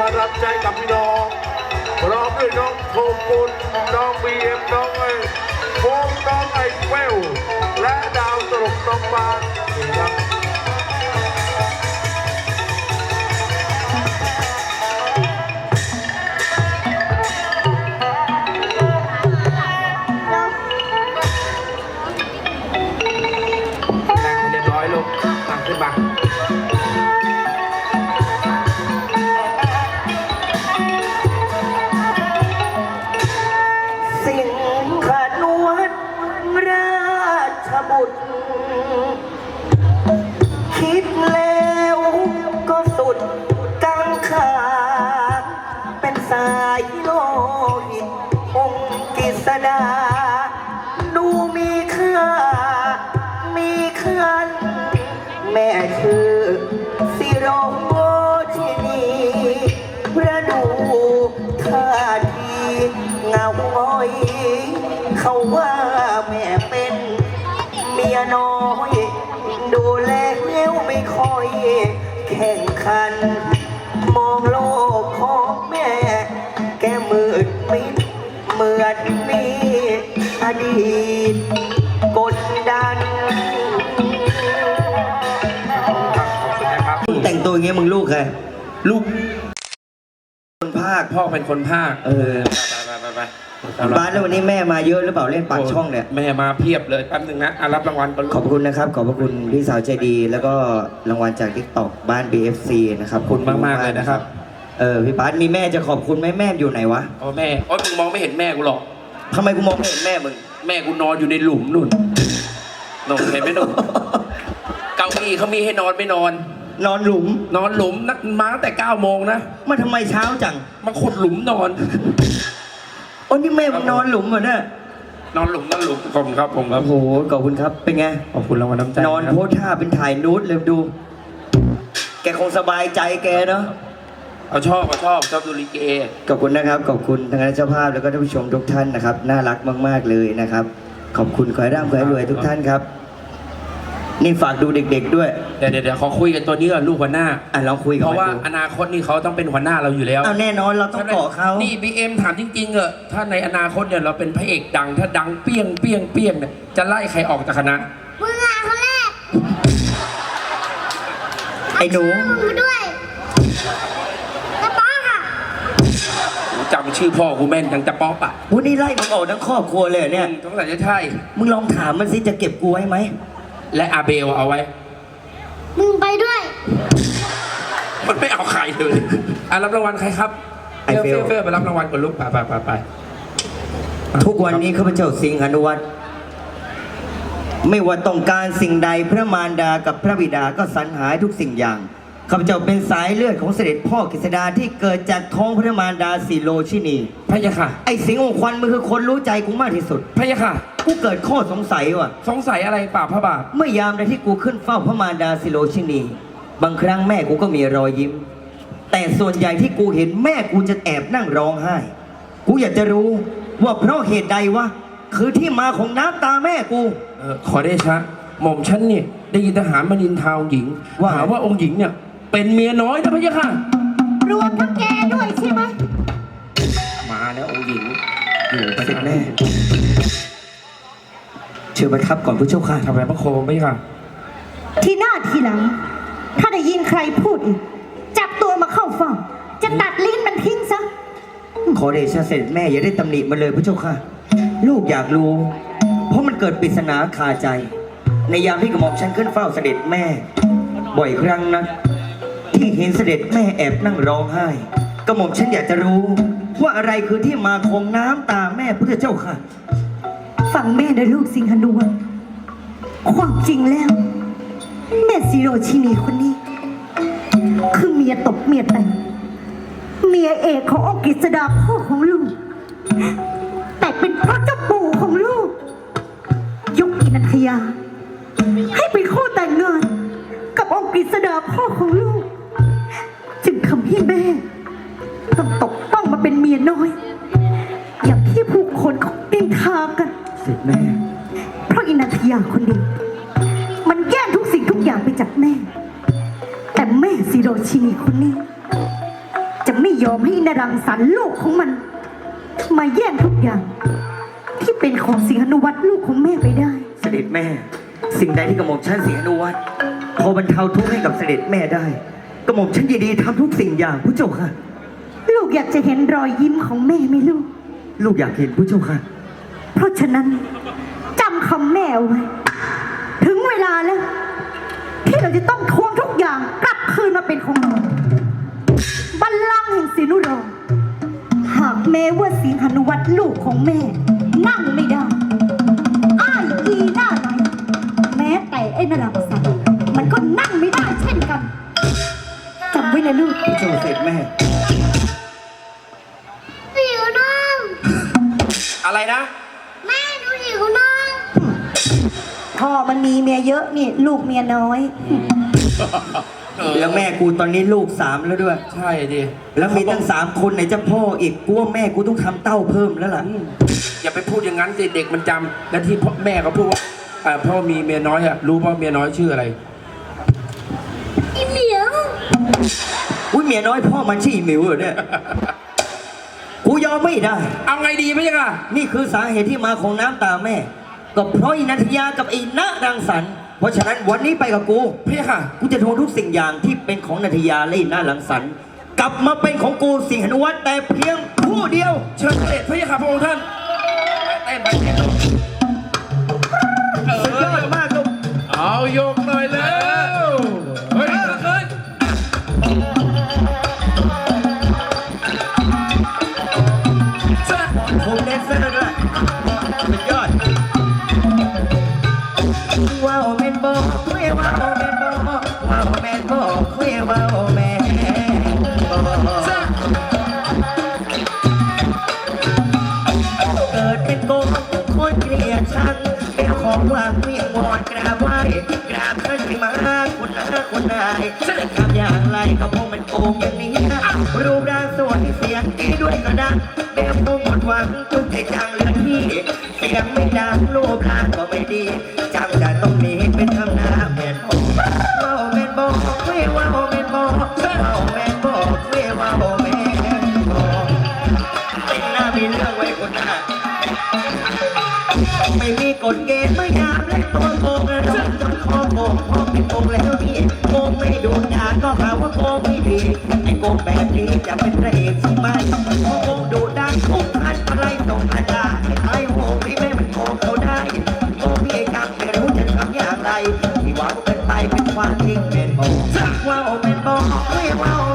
มารับใจกับพี่น้องพร้อมด้วยน้องโคกุลน้องบีเอ็มน้องไอ้โฟงน้องไอ้เวลและดาวตลกน้องบาน ษดา ดูมีค่า มีคัน แม่ชื่อสิโรโมชินีประดูท่าทีเงาอ้อย เขาว่าแม่เป็นเมียน้อย ดูแลแล้วไม่ค่อยแข่งขัน มือนมีอดีตกดดันครับขอบคุณนะครับแต่งตัวอย่างเงี้ยมึงลูกใครลูกคนภาค พ่อเป็นคนภาคเออไปไปไปไปบ้านแล้ววันนี้แม่มาเยอะหรือเปล่าเล่นปากช่องเนี่ย แม่มาเพียบเลยแป๊บนึงนะอะรับรางวัลก่อนลูขอบกคุณนะครับ ขอบพระคุณพี่สาวใจดี แล้วก็รางวัลจากทิกตอกบ้าน BFC นะครับ ขอบคุณมาก ๆ เลยนะครับ เออพี่ป๊าดมีแม่จะขอบคุณไหมแม่อยู่ไหนวะโอ้แม่โอ้ยมึงมองไม่เห็นแม่กูหรอกทำไมกูมองไม่เห็นแม่มึงแม่กูนอนอยู่ในหลุมนู่นหนุ่มเห็นไหมหนุ่มเก้าอี้เขามีให้นอนไม่นอน นอนหลุม นอนหลุมนักมาตั้งแต่เก้าโมงนะมาทำไมเช้าจังมาขุดหลุมนอน โอ้นี่แม่มึงนอนหลุมเหรอเนี่ยนอนหลุมนอนหลุมผมครับผมครัโอ้บโหขอบคุณครับเป็นไงขอบคุณรางวัลน้ำใจนอนครับโพสท่าเป็นถ่ายนูดเลยดู แกคงสบายใจแกเนาะ เอาชอบเอาชอบชอบดูลิเก ขอบคุณนะครับขอบคุณทางคณะเจ้าภาพแล้วก็ท่านผู้ชมทุกท่านนะครับน่ารักมาก ๆเลยนะครับ ขอบคุณขอให้ร่ำขอให้รวยทุกท่านครับ นี่ฝากดูเด็ก ๆ ด้วยเดี๋ยวเดี๋ยวเดี๋ยวขอคุยกันตัวนี้ก่อนลูกหัวหน้า อะลองคุยกับเพราะว่ามันดูอนาคตนี่เขาต้องเป็นหัวหน้าเราอยู่แล้วเอาแน่นอนเราต้องเกาะเขานี่บีเอ็มถามจริงๆเหอะถ้าในอนาคตเนี่ยเราเป็นพระเอกดัง ถ้าดังเปี้ยงเปี้ยงเปี้ยงเนี่ยจะไล่ใครออกจากคณะมึงอะคนแรกไอ้หนูมึงด้วยกระป๋องอะ จำชื่อพ่อกูแม่นยังจะป๊อปอะวันนี้ไล่มึงออกทั้งครอบครัวเลยเหรอเนี่ย สงสัยจะใช่ มึงลองถามมันสิจะเก็บกูไว้ไหม และอาเบลเอาไว้ มึงไปด้วย มันไม่เอาใครเลยอะรับรางวัลใครครับเฟลเฟลเฟลไปรับรางวัลก่อนลูกไปไปไปไปทุกวันนี้ข้าพเจ้าสิงหานุวัตรไม่ว่าต้องการสิ่งใดพระมารดากับพระบิดาก็สรรหาทุกสิ่งอย่าง ข้าพเจ้าเป็นสายเลือดของเสด็จพ่อกฤษดาที่เกิดจากท้องพระมารดาสีโลชินีพะยะค่ะ ไอ้สิงห์องควันมันคือคนรู้ใจกูมากที่สุดพะยะค่ะ กูเกิดข้อสงสัยว่ะ สงสัยอะไรป่าพระบาท เมื่อยามใดที่กูขึ้นเฝ้าพระมารดาสิโลชินี บางครั้งแม่กูก็มีรอยยิ้ม แต่ส่วนใหญ่ที่กูเห็นแม่กูจะแอบนั่งร้องไห้ กูอยากจะรู้ว่าเพราะเหตุใดวะ คือที่มาของน้ำตาแม่กู เออขอได้ชะหม่อมฉันเนี่ยได้ยินทหารมานินทาองค์หญิงว่า หาว่าองค์หญิงเนี่ย เป็นเมียน้อยนะพะยะค่ะ รวมทั้งแกด้วยใช่ไหมมาแล้วองค์หญิงอยู่ไปเสร็จแน่เชิญประทับก่อนผู้เจ้าค่ะทำไมพระโคมพะยะค่ะ ที่หน้าทีหลัง ถ้าได้ยินใครพูดอีก จับตัวมาเข้าเฝ้าจะตัดลิ้นมันทิ้งซะ ขอเดชะเสด็จแม่อย่าได้ตำหนิมาเลยพระเจ้าค่ะ ลูกอยากรู้ เพราะมันเกิดปริศนาคาใจ ในยามที่กระหม่อมฉันขึ้นเฝ้าเสด็จแม่ บ่อยครั้งนะ ที่เห็นเสด็จแม่แอบนั่งร้องไห้กระหม่อมฉันอยากจะรู้ ว่าอะไรคือที่มาของน้ำตาแม่พุทธเจ้าค่ะ ฟังแม่นะลูกสิงหนวลความจริงแล้ว แม่ซีโรชินีคนนี้ คือเมียตบเมียแต่งเมียเอกขององค์กฤษดาพ่อของลูก แต่เป็นเพราะเจ้าปู่ของลูก ยกอินันทยา ให้เป็นคู่แต่งงาน กับองค์กฤษดาพ่อของลูก ทำให้แม่ต้องตกต้องมาเป็นเมียน้อย อย่างที่ผู้คนเขาดินทากัน เสด็จแม่ เพราะอินันทยาคนเดียวมันแย่งทุกสิ่งทุกอย่างไปจากแม่ แต่แม่ซีโรชินีคนนี้ไม่ยอมให้นรังสรรค์ลูกของมัน มาแย่งทุกอย่าง ที่เป็นของสิงหนุวัตรลูกของแม่ไปได้ เสด็จแม่ สิ่งใดที่กระหม่อมฉันสิงหนุวัตรพอบรรเทาทุกข์ให้กับเสด็จแม่ได้ก ระหม่อมฉันยินดีทำทุกสิ่งอย่างผู้เจ้าค่ะ ลูกอยากจะเห็นรอยยิ้มของแม่ไหมลูก ลูกอยากเห็นผู้เจ้าค่ะ เพราะฉะนั้นจำคำแม่เอาไว้ ถึงเวลาแล้ว ที่เราจะต้องทวงทุกอย่างกลับคืนมาเป็นของเราบัลลังก์แห่งศรีนุรองหากแม้ว่าสิงหนุวัตรลูกของแม่ นั่งไม่ได้อ้ายอีหน้าไหนแม้แต่ไอ้นรังสรรค์มันก็นั่งไม่ได้เช่นกันจำ ไว้นะลูกผู้เจ้าเสด็จแม่ หิวน้องอะไรนะ แม่หนูหิวน้องพ่อมันมีเมียเยอะนี่ลูกเมียน้อย แล้วแม่กูตอนนี้ลูกสามแล้วด้วย ใช่ดิแล้วมีตั้งสามคนไหนจะพ่ออีกกูว่าแม่กูต้องทำเต้าเพิ่มแล้วล่ะอืมอย่าไปพูดอย่างนั้นสิเด็กมันจำและที่พ่อแม่เขาพูดว่าเอ่อพ่อมีเมียน้อยอะรู้ป่ะเมียน้อยชื่ออะไรอีเหมียว อุ้ยเมียน้อยพ่อมันชี่อหมิวเหรอเนี่ย กูยอมไม่ได้ เอาไงดีพี่ยังอะนี่คือสาเหตุที่มาของน้ำตาแม่ ก็เพราะอินันทยากับไอ้ณรังสรรค์เพราะฉะนั้นวันนี้ไปกับกู พี่ค่ะ กูจะทวงทุกสิ่งอย่างที่เป็นของนันทยาและไอ้ณรังสรรค์กลับมาเป็นของกูสิงหนุวัตรแต่เพียงผู้เดียว เชิญเสด็จพี่ค่ะพระองค์ท่าน เต้นไปเต้นเว่างเมียงวอนกราบไหว้กราบท่านที่มาคุณอาคุณนายจะทำอย่างไรก็คงมันโกงอย่างนี้รูปร่างสวยเสียงดีด้วยก็ดังแบบคงหมดหวังทุกใจจังเลือกที่เสียงไม่ดังรูปร่างก็ไม่ดี โกงแล้วนี่โกงไม่โดนยาก็หาว่าโกงไม่ดีไอ้โกงแบบนี้จะเป็นพระเอกใช่ไหมพอโกงดูด้านโกงทันอะไรตรงอาญาไอ้โหงพี่แม่มันโกงเขาได้โกงพี่ไอ้กังไม่รู้จะทำอย่างไรที่ว่าเป็นไปเป็นความจริงเป็นบอกว้าวเป็นบอกเฮ้ยว้า